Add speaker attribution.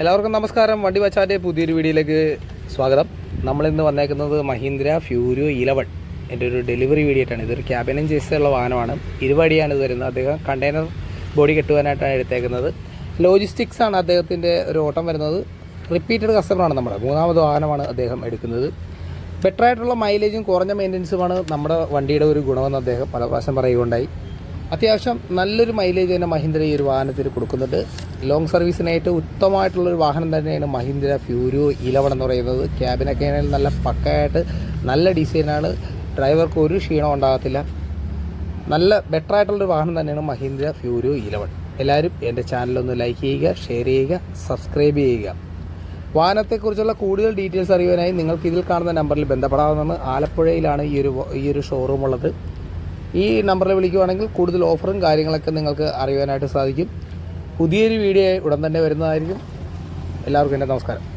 Speaker 1: എല്ലാവർക്കും നമസ്കാരം. വണ്ടി വച്ചാന്റെ പുതിയൊരു വീഡിയോയിലേക്ക് സ്വാഗതം. നമ്മളിന്ന് വന്നേക്കുന്നത് മഹീന്ദ്ര ഫ്യൂരിയോ ഇലവൺ എന്റെ ഒരു ഡെലിവറി വീഡിയോ ആയിട്ടാണ്. ഇതൊരു ക്യാബിനും ഉള്ള വാഹനമാണ്. ഇരുപടിയാണ് ഇത് വരുന്നത്. അദ്ദേഹം കണ്ടെയ്നർ ബോഡി കെട്ടുവാനായിട്ടാണ് എടുത്തേക്കുന്നത്. ലോജിസ്റ്റിക്സ് ആണ് അദ്ദേഹത്തിന്റെ ഒരു ഓട്ടം വരുന്നത്. റിപ്പീറ്റഡ് കസ്റ്റമറാണ് നമ്മുടെ. മൂന്നാമത് വാഹനമാണ് അദ്ദേഹം എടുക്കുന്നത്. ബെറ്ററായിട്ടുള്ള മൈലേജും കുറഞ്ഞ മെയിന്റനൻസുമാണ് നമ്മുടെ വണ്ടിയുടെ ഒരു ഗുണമെന്ന് അദ്ദേഹം പല പ്രാവശ്യം പറയുകയുണ്ടായി. അത്യാവശ്യം നല്ലൊരു മൈലേജ് തന്നെ മഹീന്ദ്ര ഈ ഒരു വാഹനത്തിന് കൊടുക്കുന്നുണ്ട്. ലോങ് സർവീസിനായിട്ട് ഉത്തമമായിട്ടുള്ളൊരു വാഹനം തന്നെയാണ് മഹീന്ദ്ര ഫ്യൂരിയോ ഇലവൺ എന്ന് പറയുന്നത്. ക്യാബിനൊക്കെ ആണെങ്കിൽ നല്ല പക്കയായിട്ട് നല്ല ഡിസൈനാണ് ഡ്രൈവർക്ക് ഒരു ക്ഷീണം ഉണ്ടാകത്തില്ല. നല്ല ബെറ്റർ ആയിട്ടുള്ളൊരു വാഹനം തന്നെയാണ് മഹീന്ദ്ര ഫ്യൂരിയോ ഇലവൺ എല്ലാവരും എന്റെ ചാനലൊന്ന് ലൈക്ക് ചെയ്യുക ഷെയർ ചെയ്യുക സബ്സ്ക്രൈബ് ചെയ്യുക. വാഹനത്തെക്കുറിച്ചുള്ള കൂടുതൽ ഡീറ്റെയിൽസ് അറിയുവാനായി നിങ്ങൾക്ക് ഇതിൽ കാണുന്ന നമ്പറിൽ ബന്ധപ്പെടാവുന്നതാണ്. ആലപ്പുഴയിലാണ് ഈ ഒരു ഈ ഒരു ഷോറൂം ഉള്ളത്. ഈ നമ്പറിൽ വിളിക്കുവാണെങ്കിൽ കൂടുതൽ ഓഫറും കാര്യങ്ങളൊക്കെ നിങ്ങൾക്ക് അറിയുവാനായിട്ട് സാധിക്കും. പുതിയൊരു വീഡിയോ ഉടൻ തന്നെ വരുന്നതായിരിക്കും. എല്ലാവർക്കും എന്റെ നമസ്കാരം.